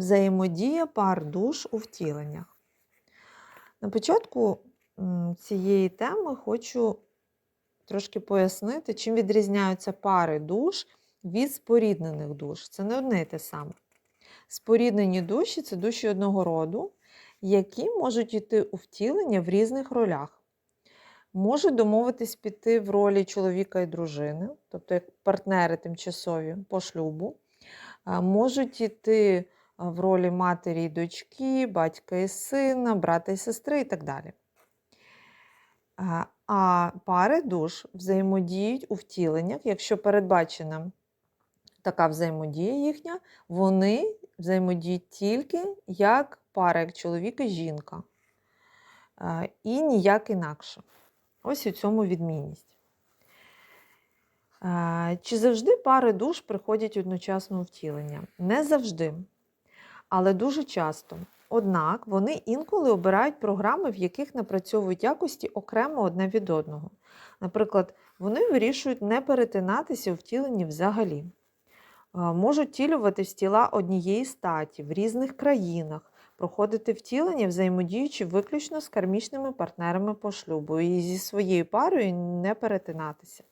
Взаємодія пар душ у втіленнях. На початку цієї теми хочу трошки пояснити, чим відрізняються пари душ від споріднених душ. Це не одне й те саме. Споріднені душі це душі одного роду, які можуть йти у втілення в різних ролях. Можуть домовитись піти в ролі чоловіка і дружини, тобто як партнери тимчасові по шлюбу, можуть йти в ролі матері і дочки, батька і сина, брата і сестри і так далі. А, пари душ взаємодіють у втіленнях, якщо передбачена така взаємодія їхня, вони взаємодіють тільки як пара, як чоловік і жінка. І ніяк інакше. Ось у цьому відмінність. Чи завжди пари душ приходять одночасно у втілення? Не завжди, але дуже часто. Однак вони інколи обирають програми, в яких напрацьовують якості окремо одне від одного. Наприклад, вони вирішують не перетинатися у втіленні взагалі. Можуть втілюватись в тіла однієї статі в різних країнах, проходити втілення, взаємодіючи виключно з кармічними партнерами по шлюбу і зі своєю парою не перетинатися.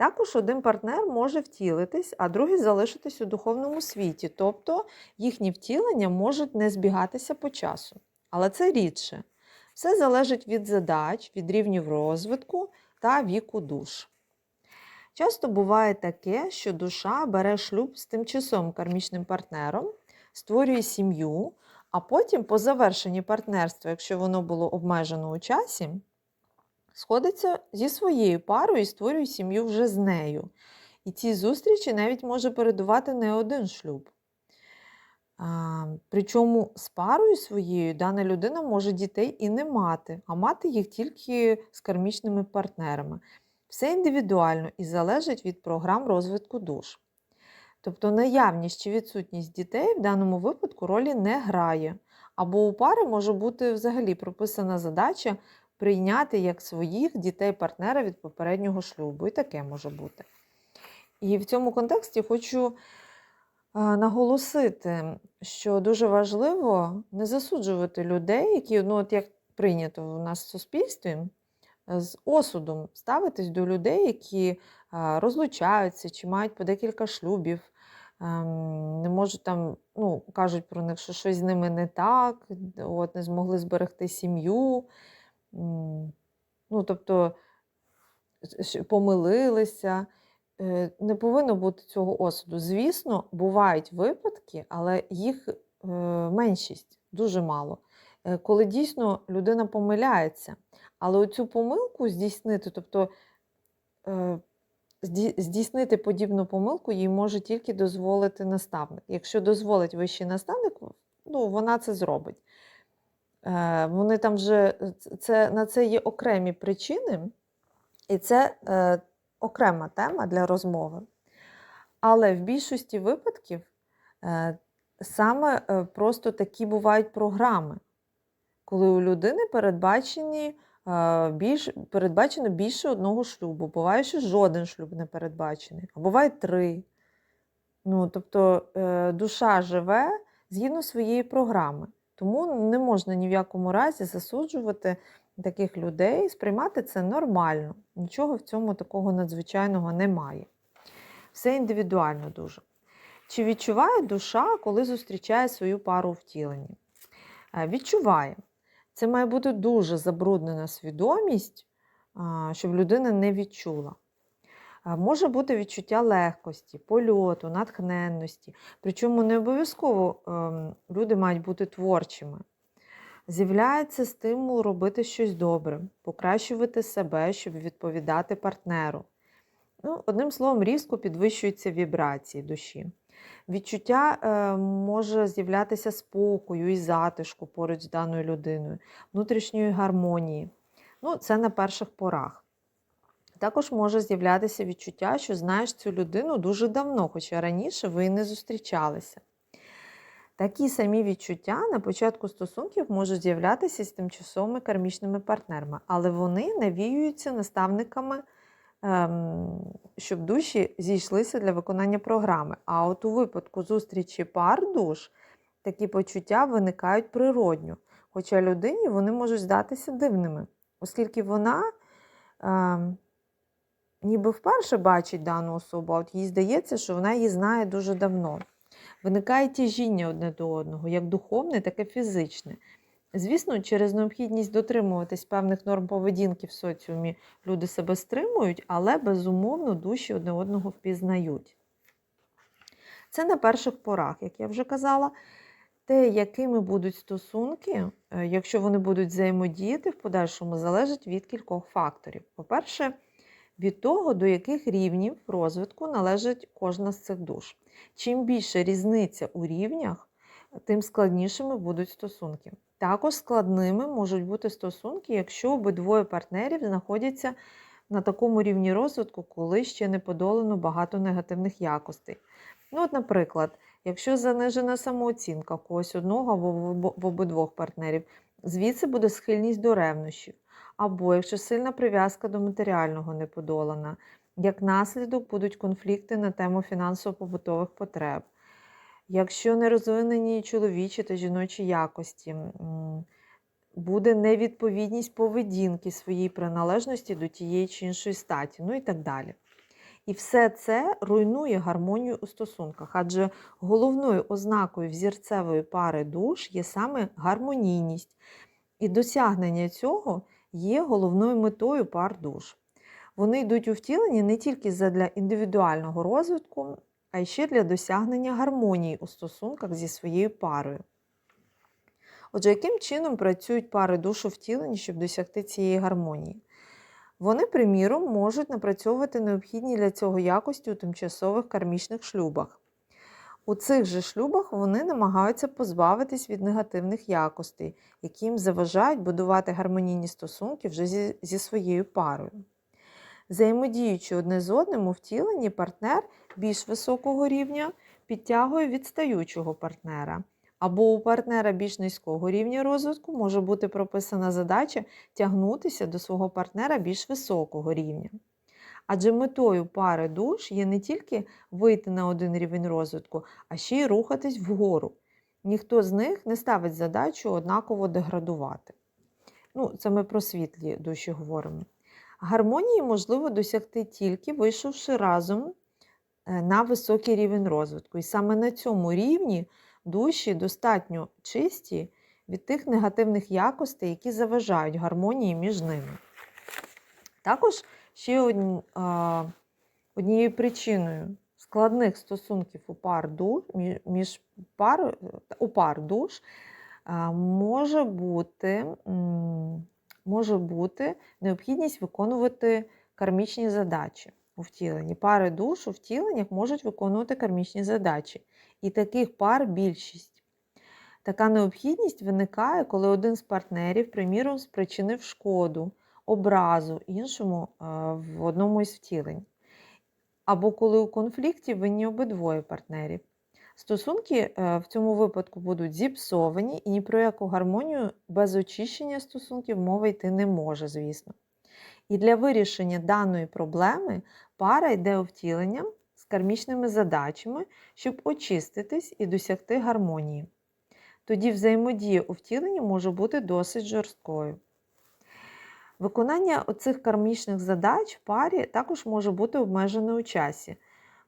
Також один партнер може втілитись, а другий залишитись у духовному світі, тобто їхні втілення можуть не збігатися по часу. Але це рідше. Все залежить від задач, від рівнів розвитку та віку душ. Часто буває таке, що душа бере шлюб з тимчасовим кармічним партнером, створює сім'ю, а потім, по завершенні партнерства, якщо воно було обмежено у часі, сходиться зі своєю парою і створює сім'ю вже з нею. І ці зустрічі навіть може передувати не один шлюб. Причому з парою своєю дана людина може дітей і не мати, а мати їх тільки з кармічними партнерами. Все індивідуально і залежить від програм розвитку душ. Тобто наявність чи відсутність дітей в даному випадку ролі не грає. Або у пари може бути взагалі прописана задача прийняти як своїх дітей партнера від попереднього шлюбу. І таке може бути. І в цьому контексті хочу е, наголосити, що дуже важливо не засуджувати людей, які, ну, от як прийнято у нас в суспільстві, з осудом ставитись до людей, які розлучаються чи мають по декілька шлюбів, ем, не можуть там, ну, кажуть про них, що щось з ними не так, от, не змогли зберегти сім'ю. Ну, тобто помилилися. Е, Не повинно бути цього осуду. Звісно, бувають випадки, але їх е, меншість, дуже мало. Е, Коли дійсно людина помиляється. Але оцю помилку здійснити, тобто здійснити подібну помилку їй може тільки дозволити наставник. Якщо дозволить вищий наставник, ну, вона це зробить. Е, Вони там вже це, на це є окремі причини, і це е, окрема тема для розмови. Але в більшості випадків е, саме е, просто такі бувають програми, коли у людини передбачені е, більш, передбачено більше одного шлюбу. Буває, що жоден шлюб не передбачений, а буває три. Ну, тобто е, душа живе згідно своєї програми. Тому не можна ні в якому разі засуджувати таких людей, сприймати це нормально. Нічого в цьому такого надзвичайного немає. Все індивідуально дуже. Чи відчуває душа, коли зустрічає свою пару втіленні? Е, Відчуває. Це має бути дуже забруднена свідомість, щоб людина не відчула. Може бути відчуття легкості, польоту, натхненності. Причому не обов'язково ем, люди мають бути творчими. З'являється стимул робити щось добре, покращувати себе, щоб відповідати партнеру. Ну, одним словом, різко підвищуються вібрації душі. Відчуття е, може з'являтися спокою і затишку поруч з даною людиною, внутрішньої гармонії. Ну, це на перших порах. Також може з'являтися відчуття, що знаєш цю людину дуже давно, хоча раніше ви не зустрічалися. Такі самі відчуття на початку стосунків можуть з'являтися з тимчасовими кармічними партнерами, але вони навіюються наставниками, ем, щоб душі зійшлися для виконання програми. А от у випадку зустрічі пар душ такі почуття виникають природньо, хоча людині вони можуть здатися дивними, оскільки вона е, ніби вперше бачить дану особу, а от їй здається, що вона її знає дуже давно. Виникає тяжіння одне до одного, як духовне, так і фізичне. Звісно, через необхідність дотримуватись певних норм поведінки в соціумі люди себе стримують, але безумовно душі одне одного впізнають. Це на перших порах, як я вже казала, те, якими будуть стосунки, е, якщо вони будуть взаємодіяти в подальшому, залежить від кількох факторів. По-перше, від того, до яких рівнів розвитку належить кожна з цих душ. Чим більше різниця у рівнях, тим складнішими будуть стосунки. Також складними можуть бути стосунки, якщо обидвоє партнерів знаходяться на такому рівні розвитку, коли ще не подолано багато негативних якостей. Ну, от, наприклад, якщо занижена самооцінка когось одного або в обидвох партнерів, звідси буде схильність до ревнощів. Або якщо сильна прив'язка до матеріального не подолана, як наслідок будуть конфлікти на тему фінансово-побутових потреб. Якщо не розвинені чоловічі та жіночі якості, буде невідповідність поведінки своїй приналежності до тієї чи іншої статі, ну і так далі. І все це руйнує гармонію у стосунках, адже головною ознакою взірцевої пари душ є саме гармонійність. І досягнення цього є головною метою пар душ. Вони йдуть у втілення не тільки для індивідуального розвитку, а й ще для досягнення гармонії у стосунках зі своєю парою. Отже, яким чином працюють пари душ у втіленні, щоб досягти цієї гармонії? Вони, приміром, можуть напрацьовувати необхідні для цього якості у тимчасових кармічних шлюбах. У цих же шлюбах вони намагаються позбавитись від негативних якостей, які їм заважають будувати гармонійні стосунки вже зі, зі своєю парою. Взаємодіючи одне з одним у втіленні, партнер більш високого рівня підтягує відстаючого партнера. Або у партнера більш низького рівня розвитку може бути прописана задача тягнутися до свого партнера більш високого рівня. Адже метою пари душ є не тільки вийти на один рівень розвитку, а ще й рухатись вгору. Ніхто з них не ставить задачу однаково деградувати. Ну, Це ми про світлі душі говоримо. Гармонії можливо досягти тільки вийшовши разом е, на високий рівень розвитку. І саме на цьому рівні душі достатньо чисті від тих негативних якостей, які заважають гармонії між ними. Також ще однією причиною складних стосунків у пар душ, між пар, у пар душ може бути, може бути необхідність виконувати кармічні задачі у втіленні. Пари душ у втіленнях можуть виконувати кармічні задачі. І таких пар більшість. Така необхідність виникає, коли один з партнерів, приміром, спричинив шкоду, образу іншому е, в одному із втілень. Або коли у конфлікті винні обидвоє партнерів. Стосунки е, в цьому випадку будуть зіпсовані, і ні про яку гармонію без очищення стосунків мова йти не може, звісно. І для вирішення даної проблеми пара йде у втілення з кармічними задачами, щоб очиститись і досягти гармонії. Тоді взаємодія у втіленні може бути досить жорсткою. Виконання оцих кармічних задач в парі також може бути обмежене у часі.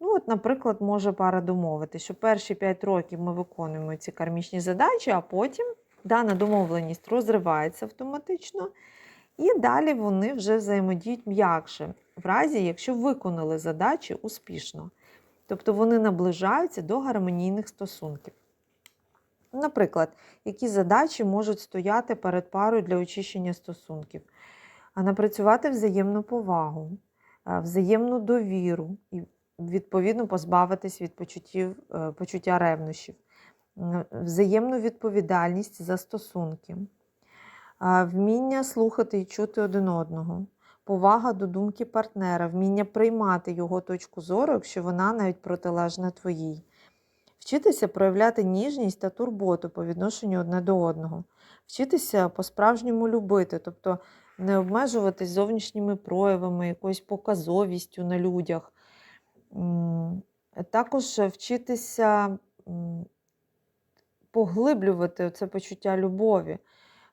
Ну, от, Наприклад, може пара домовити, що перші 5 років ми виконуємо ці кармічні задачі, а потім дана домовленість розривається автоматично, і далі вони вже взаємодіють м'якше, в разі, якщо виконали задачі успішно. Тобто вони наближаються до гармонійних стосунків. Наприклад, які задачі можуть стояти перед парою для очищення стосунків, а напрацювати взаємну повагу, взаємну довіру і, відповідно, позбавитись від почуттів, е, почуття ревнощів, взаємну відповідальність за стосунки, вміння слухати і чути один одного, повага до думки партнера, вміння приймати його точку зору, якщо вона навіть протилежна твоїй. Вчитися проявляти ніжність та турботу по відношенню одне до одного, вчитися по-справжньому любити, тобто не обмежуватись зовнішніми проявами, якоюсь показовістю на людях. Також вчитися поглиблювати це почуття любові.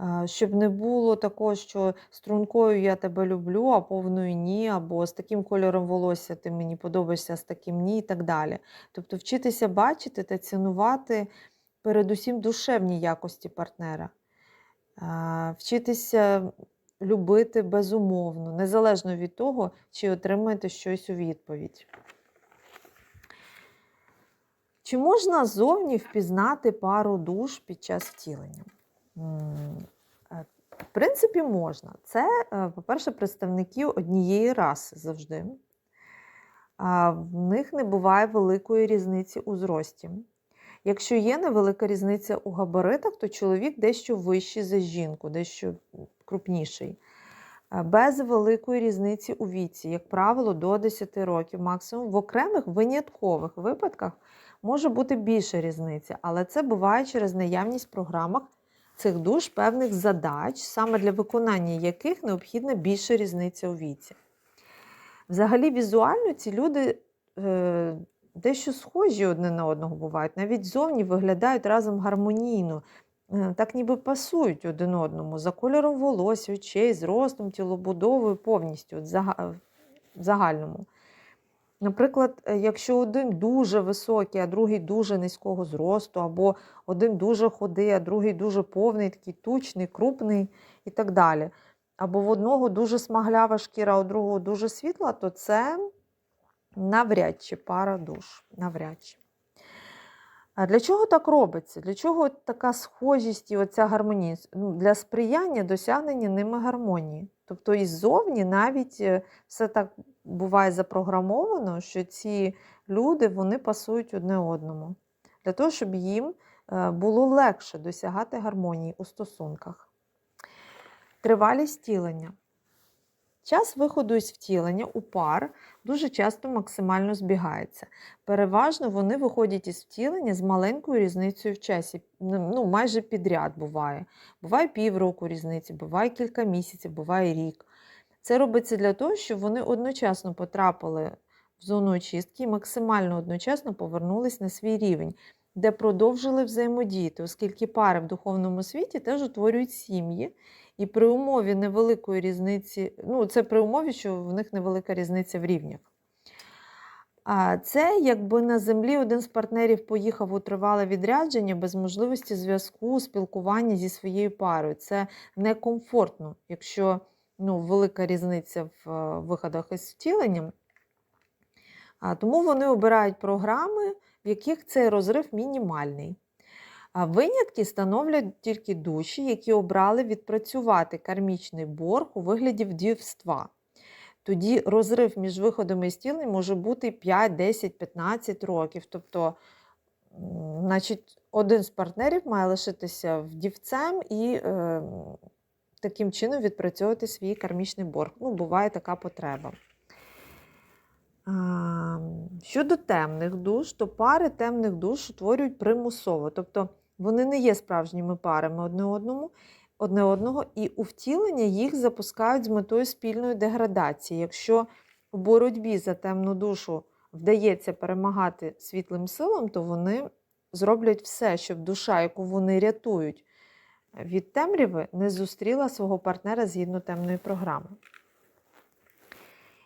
Е, Щоб не було такого, що стрункою я тебе люблю, а повною ні, або з таким кольором волосся ти мені подобаєшся, з таким ні, і так далі. Тобто вчитися бачити та цінувати передусім душевні якості партнера, Е, вчитися любити безумовно, незалежно від того, чи отримаєте щось у відповідь. Чи можна зовні впізнати пару душ під час втілення? Е, В принципі, можна. Це, е, по-перше, представники однієї раси завжди. В них не буває великої різниці у зрості. Якщо є невелика різниця у габаритах, то чоловік дещо вищий за жінку, дещо крупніший. Е, Без великої різниці у віці, як правило, до 10 років максимум. В окремих виняткових випадках може бути більша різниця, але це буває через наявність в програмах цих душ певних задач, саме для виконання яких необхідна більша різниця у віці. Взагалі, візуально ці люди е, дещо схожі одне на одного бувають, навіть зовні виглядають разом гармонійно, так ніби пасують один одному за кольором волосся, очей, зростом, тілобудовою повністю в загальному. Наприклад, е, якщо один дуже високий, а другий дуже низького зросту, або один дуже худий, а другий дуже повний, такий тучний, крупний і так далі. Або в одного дуже смаглява шкіра, а у другого дуже світла, то це навряд чи пара душ. Навряд чи. А для чого так робиться? Для чого така схожість і оця гармонія? Ну, Для сприяння досягнення ними гармонії. Тобто іззовні навіть е, все так буває запрограмовано, що ці люди вони пасують одне одному. Для того, щоб їм е, було легше досягати гармонії у стосунках. Тривалість тілення. Час виходу із втілення у пар дуже часто максимально збігається. Переважно вони виходять із втілення з маленькою різницею в часі. Ну, майже підряд буває. Буває півроку різниці, буває кілька місяців, буває рік. Це робиться для того, щоб вони одночасно потрапили в зону очистки і максимально одночасно повернулись на свій рівень, де продовжили взаємодіяти, оскільки пари в духовному світі теж утворюють сім'ї. І при умові невеликої різниці, ну це при умові, що в них невелика різниця в рівнях. А це якби на землі один з партнерів поїхав у тривале відрядження без можливості зв'язку, спілкування зі своєю парою. Це некомфортно, якщо ну, велика різниця в е, виходах із втіленням. А, Тому вони обирають програми, в яких цей розрив мінімальний. А винятки становлять тільки душі, які обрали відпрацювати кармічний борг у вигляді вдівства. Тоді розрив між виходами із тілень може бути 5, 10, 15 років. Тобто, значить, один з партнерів має лишитися вдівцем і е, таким чином відпрацьовувати свій кармічний борг. Ну, буває така потреба. Щодо темних душ, то пари темних душ утворюють примусово. Тобто вони не є справжніми парами одне одному, одне одного, і у втілення їх запускають з метою спільної деградації. Якщо в боротьбі за темну душу вдається перемагати світлим силам, то вони зроблять все, щоб душа, яку вони рятують від темряви, не зустріла свого партнера згідно темної програми.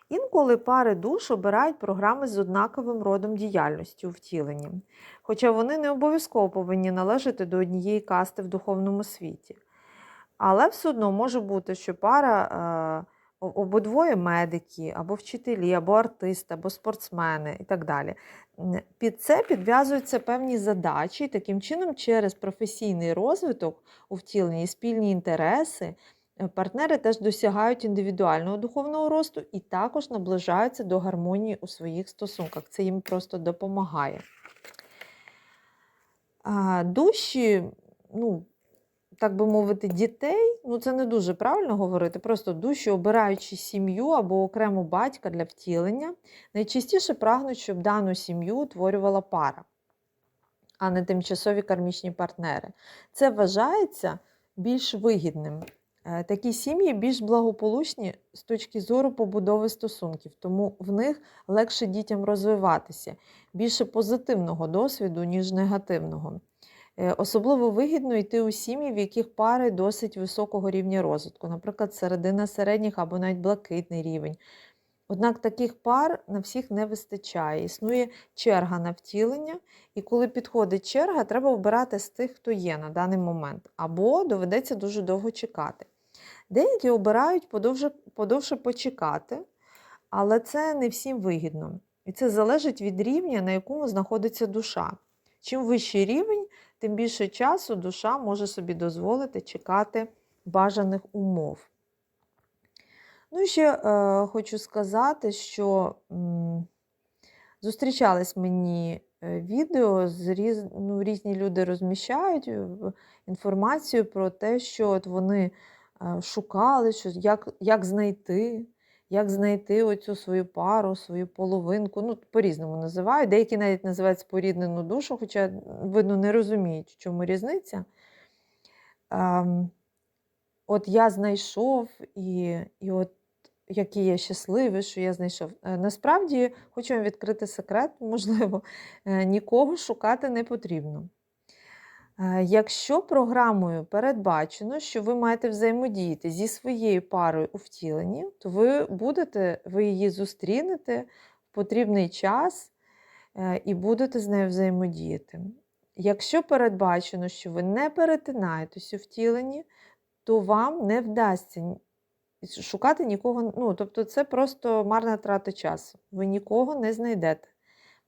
Інколи пари душ обирають програми з однаковим родом діяльності у втіленні, хоча вони не обов'язково повинні належати до однієї касти в духовному світі. Але все одно може бути, що пара е, обидвоє медики, або вчителі, або артисти, або спортсмени і так далі. Під це підв'язуються певні задачі, і таким чином, через професійний розвиток у втіленні і спільні інтереси. Е, Партнери теж досягають індивідуального духовного росту і також наближаються до гармонії у своїх стосунках. Це їм просто допомагає. А, Душі, ну, так би мовити, дітей, ну це не дуже правильно говорити, просто душі, обираючи сім'ю або окрему батька для втілення, найчастіше прагнуть, щоб дану сім'ю утворювала пара, а не тимчасові кармічні партнери. Це вважається більш вигідним. Е, Такі сім'ї більш благополучні з точки зору побудови стосунків, тому в них легше дітям розвиватися, більше позитивного досвіду, ніж негативного. Е, Особливо вигідно йти у сім'ї, в яких пари досить високого рівня розвитку, наприклад, середина середніх або навіть блакитний рівень. Однак таких пар на всіх не вистачає. Існує черга на втілення, і коли підходить черга, треба обирати з тих, хто є на даний момент, або доведеться дуже довго чекати. Деякі обирають подовше, подовше почекати, але це не всім вигідно. І це залежить від рівня, на якому знаходиться душа. Чим вищий рівень, тим більше часу душа може собі дозволити чекати бажаних умов. Ну і ще е, хочу сказати, що м, зустрічались мені е, відео, з різ, ну, різні люди розміщають е, інформацію про те, що от вони шукали, що як, як знайти, як знайти оцю свою пару, свою половинку. Ну, по-різному називають. Деякі навіть називають споріднену душу, хоча, видно, не розуміють, в чому різниця. От я знайшов, і, і от який я щасливий, що я знайшов. Е, Насправді, хочу вам відкрити секрет, можливо, е, нікого шукати не потрібно. Е, Якщо програмою передбачено, що ви маєте взаємодіяти зі своєю парою у втіленні, то ви будете, ви її зустрінете в потрібний час е, і будете з нею взаємодіяти. Якщо передбачено, що ви не перетинаєтесь у втіленні, то вам не вдасться шукати нікого. Ну, тобто, це просто марна трата часу. Ви нікого не знайдете.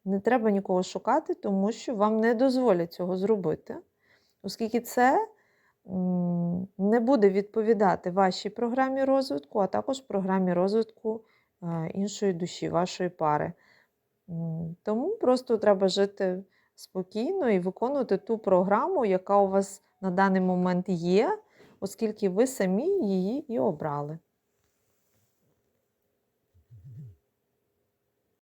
Не треба нікого шукати, тому що вам не дозволять цього зробити, оскільки це не буде відповідати вашій програмі розвитку, а також програмі розвитку е, іншої душі, вашої пари. Тому просто треба жити спокійно і виконувати ту програму, яка у вас на даний момент є, оскільки ви самі її і обрали.